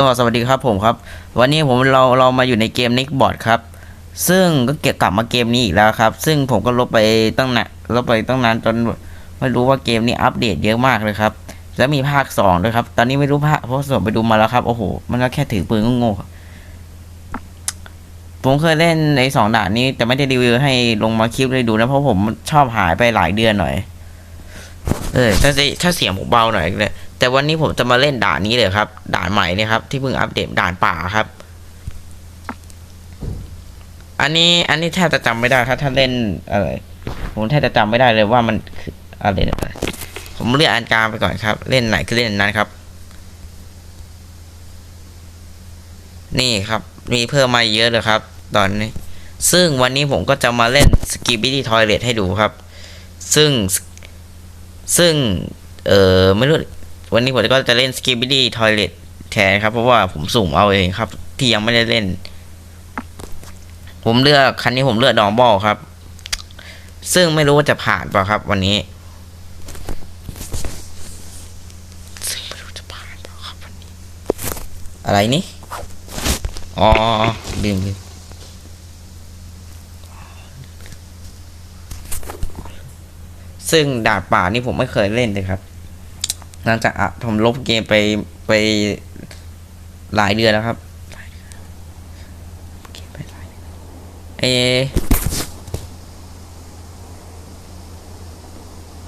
ก็สวัสดีครับผมครับ วันนี้ผมเราเรามาอยู่ในเกม Nickbot ครับ ซึ่งก็เก็บกลับมาเกมนี้อีกแล้วครับ ซึ่งผมก็ลบไปตั้งนานลบไปตั้งนานจนไม่รู้ว่าเกมนี้อัปเดตเยอะมากเลยครับ แล้วมีภาคสองด้วยครับ ตอนนี้ไม่รู้ภาคเพราะส่งไปดูมาแล้วครับ โอ้โห มันก็แค่ถือปืนก็โง่ผมเคยเล่นในสองด่านนี้ แต่ไม่ได้รีวิวให้ลงมาคลิปเลยดูนะ เพราะผมชอบหายไปหลายเดือนหน่อย เออถ้าถ้าเสียงผมเบาหน่อยเลย แต่วันนี้ผมจะมาเล่นด่านนี้เลยครับ ด่านใหม่เนี่ยครับ ที่เพิ่งอัปเดตด่านป่าครับ อันนี้อันนี้แทบจะจำไม่ได้ถ้าถ้าเล่นอะไรผมแทบจะจำไม่ได้เลยว่ามันคืออะไรนะผมเลือกอันกลางไปก่อนครับ เล่นไหนคือเล่นนั้นครับ นี่ครับ มีเพิ่มมาเยอะเลยครับ ตอนนี้ ซึ่งวันนี้ผมก็จะมาเล่นสกีบิดี้ทอยเลทให้ดูครับ ซึ่งซึ่ง เออไม่รู้ วันนี้ผมก็จะเล่น Skibidi Toilet แทนครับ เพราะว่าผมสุ่มเอาเองครับ ที่ยังไม่ได้เล่น ผมเลือกคันนี้ผมเลือกดองบอลครับ ซึ่งไม่รู้ว่าจะผ่านเปล่าครับ วันนี้ซึ่งไม่รู้จะผ่านเปล่าครับวันนี้ อะไรนี่อ๋อลืมลืมซึ่งดาบป่านี่ผมไม่เคยเล่นเลยครับ หลังจากผมลบเกมไปไปหลายเดือนแล้วครับเกมไปหลายเดือ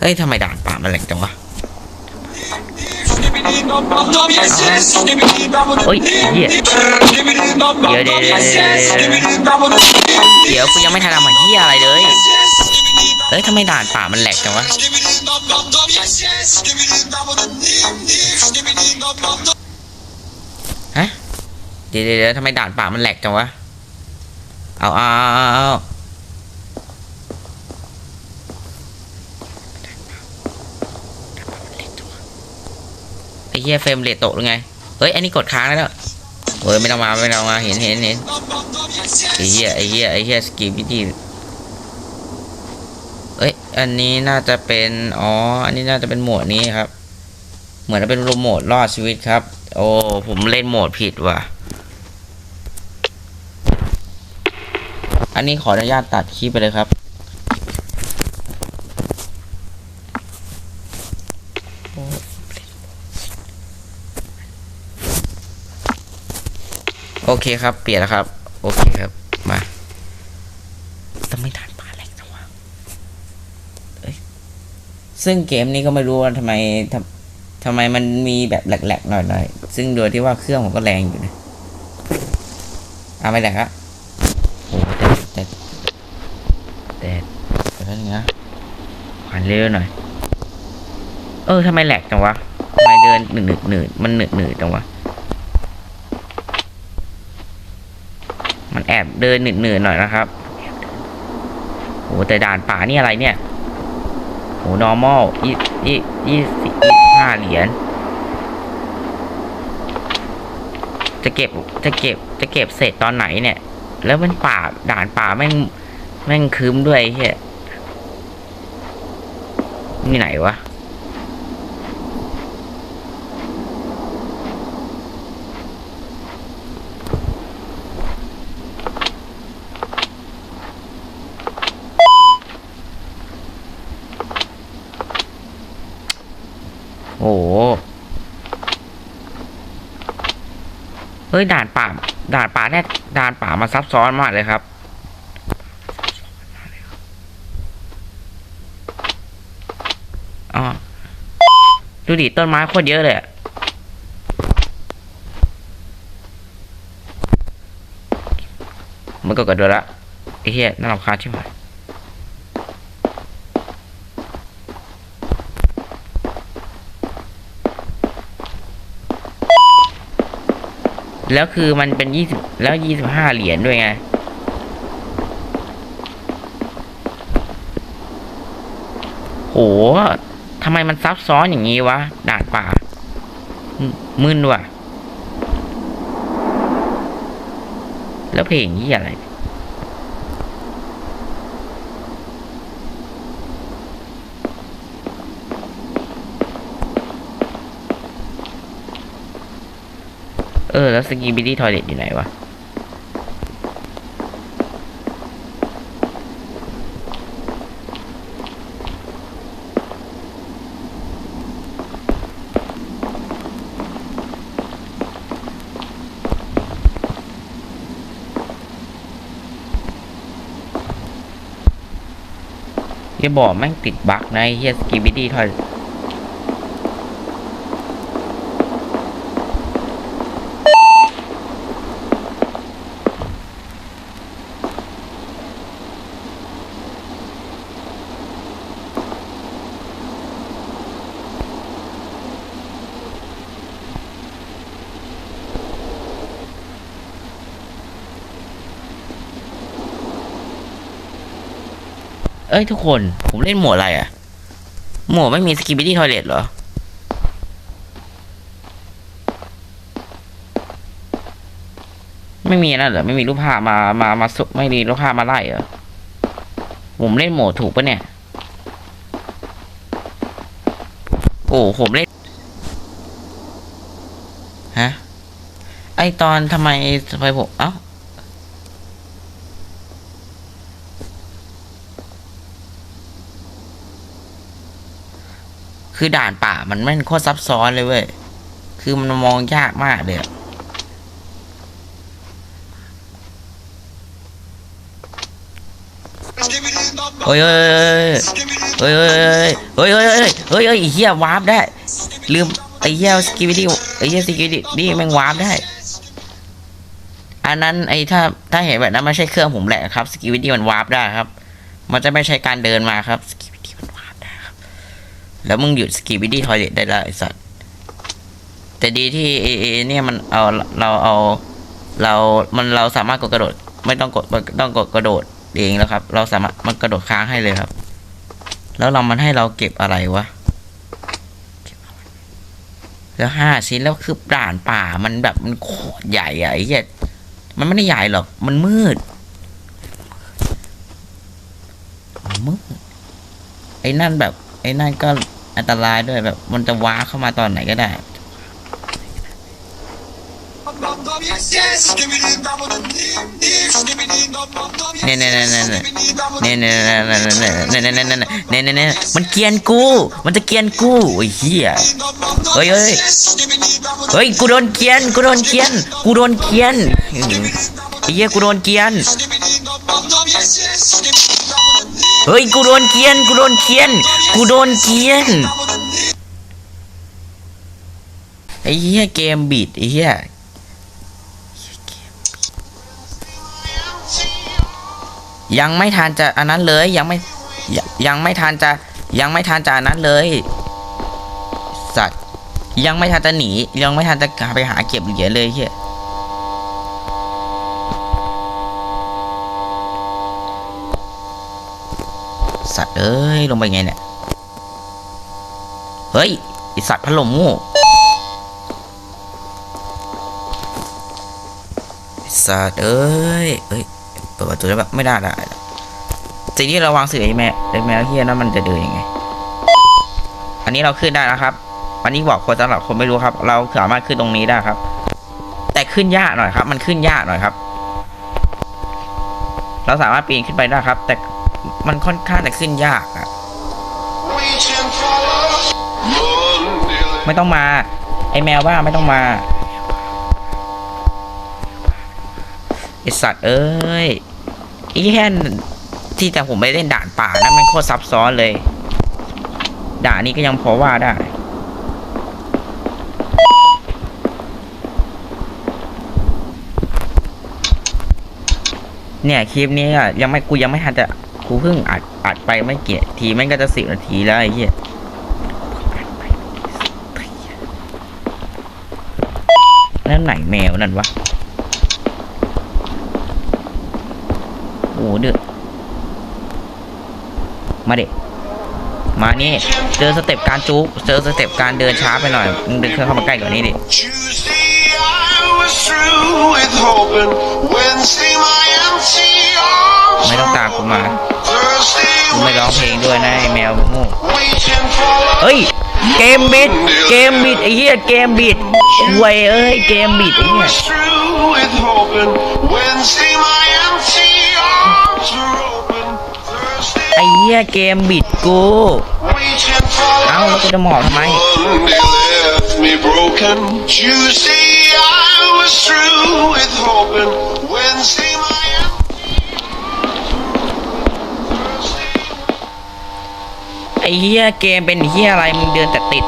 เฮ้ยทำไมด่านป่ามันแหลกจังวะโอ้ยเหี้ยเดี๋ยวเดี๋ยวเดี๋ยวเดี๋ยวเดี๋ยวกูยังไม่ทันทำเฮียอะไรเลย เฮ้ยทำไมด่านป่ามันแหลกจังวะฮะเดี๋ยวเดี๋ยวทำไมด่านป่ามันแหลกจังวะเอาเอาเอาเอาเอาไอ้เหี้ยเฟรมเรทตกหรือไง เฮ้ย อันนี้กดค้างแล้วเฮ้ย ไม่ต้องมา ไม่ต้องมา เห็นเห็นเห็นไอ้เหี้ยไอ้เหี้ยไอ้เหี้ยสกีบิดี้ เอ้ย อันนี้น่าจะเป็น อ๋อ อันนี้น่าจะเป็นโหมดนี้ครับ เหมือนจะเป็นโหมดรอดชีวิตครับ โอ้ ผมเล่นโหมดผิดว่ะ อันนี้ขออนุญาตตัดคลิปไปเลยครับ โอเคครับ เปลี่ยนแล้วครับ โอเคครับ มาทำไมด่านป่าแหลกจังวะเอ้ย ซึ่งเกมนี้ก็ไม่รู้ว่าทำไมทำทำไมมันมีแบบแหลกๆหน่อยๆ ซึ่งโดยที่ว่าเครื่องผมก็แรงอยู่นะเอะไม่แหลกอะโอ้แต่แต่แต่แต่แล้วนะผ่านเร็วหน่อย เออทำไมแหลกจังวะทำไมเดินหนึดหนึดหนืดมันหนืดหนืดจังวะมันแอบเดินหนืดๆหน่อยนะครับโหแต่ด่านป่านี่อะไรเนี่ย โห normal ยี่ยี่ยี่สิบยี่ห้าเหรียญจะเก็บจะเก็บจะเก็บเสร็จตอนไหนเนี่ย แล้วมันป่าด่านป่าแม่งแม่งคืมด้วยเฮียนี่ไหนวะ โอ้โหเฮ้ยด่านป่า ด่านป่าเนี่ยด่านป่ามาซับซ้อนมากเลยครับ อ๋อ ดูดิต้นไม้โคตรเยอะเลยมันก็กระโดดละไอ้เหี้ยน่ารำคาญใช่ไหม แล้วคือมันเป็นยี่สิบแล้วยี่สิบห้าเหรียญด้วยไง โหทำไมมันซับซ้อนอย่างนี้วะด่านป่า มึนว่ะ แล้วเพลงนี้อะไร เออ แล้วสกีบิดี้ทอยเลตอยู่ไหนวะ อย่าบอกแม่งติดบั๊กนะเฮียสกีบิดี้ทอย เอ้ยทุกคน ผมเล่นหมวดอะไรอะหมวดไม่มีสกิบิตี้ทอยเลตเหรอ ไม่มีนั่นเหรอ ไม่มีรูปภาพมา มา มาสุไม่มีรูปภาพมาไล่เหรอ ผมเล่นโหมดถูกปะเนี่ย โอ้ผมเล่น ฮะ ไอตอนทำไมทำไมผม เอ้า คือด่านป่ามันแม่งโคตรซับซ้อนเลยเว้ย คือมันมองยากมากเลยอเฮ้ยเฮ้ยเฮ้ยเฮ้ยเฮ้ยเฮ้ยเฮ้ยเฮ้ยเฮ้ยไอ้เหี้ยวาร์ปได้ ลืมไอ้เหี้ยสกิวิตี้ไอ้เหี้ยสกิวิตี้นี่แม่งวาร์ปได้ อันนั้นไอ้ถ้าถ้าเห็นแบบนั้นไม่ใช่เครื่องผมแหละครับสกิวิตี้มันวาร์ปได้ครับ มันจะไม่ใช่การเดินมาครับสกิวิตี้มันวาร์ปได้ครับ แล้วมึงหยุดสกีบิดี้ทอยเลตได้ล้วไอสัตว์แต่ดีที่เอเอเนี่ยมันเอาเราเอาเรามันเราสามารถกดกระโดด ไม่ต้องกดไม่ต้องกดกระโดดเองแล้วครับ เราสามารถมันกระโดดค้างให้เลยครับ แล้วเรามันให้เราเก็บอะไรวะแล้วห้าชิ้นแล้วคือด่านป่ามันแบบมันโคตรใหญ่อะไอ้เหี้ยมันไม่ได้ใหญ่หรอก มันมืดมืดไอ้นั่นแบบ ไอ้นั่นก็ อันตรายด้วยแบบ มันจะว้าเข้ามาตอนไหนก็ได้เนี่ยเนี่ยเนี่ยเนี่ยเนี่ยเนี่ยเนี่ยเนี่ยเนี่ยเนี่ยเนี่ยเนี่ยเนี่ยเนี่ยมันเกียนกู มันจะเกียนกูไอ้เหี้ยเฮ้ยเฮ้ยเฮ้ยกูโดนเกียนกูโดนเกียนกูโดนเกียนไอ้เหี้ยกูโดนเกียน เฮ้ยกูโดนเกรียนกูโดนเกรียนกูโดนเกรียนไอ้เหี้ยเกมบิดไอ้เหี้ยยังไม่ทันจะอันนั้นเลยยังไม่ยังยังไม่ทันจะยังไม่ทันจะอันนั้นเลยสัตว์ยังไม่ทันจะหนียังไม่ทันจะไปหาเก็บเหรียญเลยเฮียสัตว์ เอ้ย ลงไปไงเนี่ย เฮ้ยไอสัตว์พัดลมงูไอสัตว์เอ้ยเอ้ย เปิดประตูแล้วแบบไม่ได้ได้สิ่งที่เราวางสื่อไอ้แม่ไอ้แมวเฮียนั้นมันจะเดินยังไง อันนี้เราขึ้นได้แล้วครับอันนี้บอกคนสำหรับคนไม่รู้ครับ เราสามารถขึ้นตรงนี้ได้ครับ แต่ขึ้นยากหน่อยครับ มันขึ้นยากหน่อยครับ เราสามารถปีนขึ้นไปได้ครับ แต่ มันค่อนข้างจะขึ้นยากอะไม่ต้องมา ไอ้แมวว่าไม่ต้องมาไอสัตว์เอ้ยไอ้แค่ที่แต่ผมไปเล่นด่านป่านะมันโคตรซับซ้อนเลย ด่านนี้ก็ยังพอว่าได้เนี่ยคลิปนี้อะยังไม่กูยังไม่ทันจะ กูเพิ่งอัดอัดไปไม่เกี่ยทีมันก็จะสิบนาทีแล้วไอ้เหี้ยนั่นไหนแมวนั่นวะโอ้โหเดือดมาเด็กมานี่เจอสเต็ปการจุกเจอสเต็ปการเดินช้าไปหน่อยมึงเดินเข้ามาใกล้กว่านี้ดิ Tuesday I was through with hoping. Wednesday my empty arms ไม่ต้องตามกูมา Thursday มึงไม่ร้องเพลงด้วยนะไอ้แมวโง่ waiting for love. เฮ้ย เกมบิด เกมบิดไอ้เหี้ยเกมบิดเวยเอ้ย เกมบิดไอ้เหี้ย was through with hoping. Wednesday, my empty arms were open. Thursday, ไอ้เหี้ยเกมบิดกู reaching for เอ้าแล้วกูจะหมอบทำไม Monday left me broken. Tuesday, I was through with hoping. Wednesday, my empty Thursday, ไอ้เหี้ยเกมเป็นเหี้ยอะไรมึงเดินแต่ติด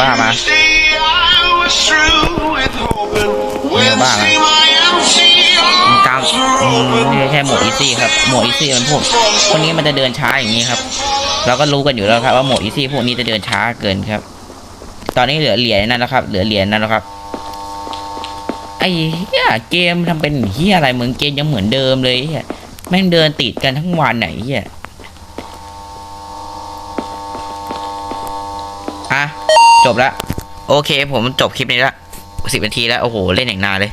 broken. ไอ้เหี้ยแมวบ้ามา Tuesday, I was through with hoping. แมวบ้ามา Wednesday, my empty มึงกลาง arms อื were ม open. ไม่ใช่โหมดอีซี่ครับโหมดอีซี่มันพวกคนนี้มันจะเดินช้าอย่างนี้ครับ เราก็รู้กันอยู่แล้วครับว่าโหมดอีซี่พวกนี้จะเดินช้าเกินครับ ตอนนี้เหลือเหรียญนั่นแล้วครับ เหลือเหรียญนั่นแล้วครับไอ้เหี้ยเกมทำเป็นเหี้ยอะไรเหมือนเกมยังเหมือนเดิมเลยเหี้ยแม่งเดินติดกันทั้งวันไหนเหี้ย จบละโอเค ผมจบคลิปนี้ละสิบนาทีแล้ว โอ้โห เล่นอย่างนานเลย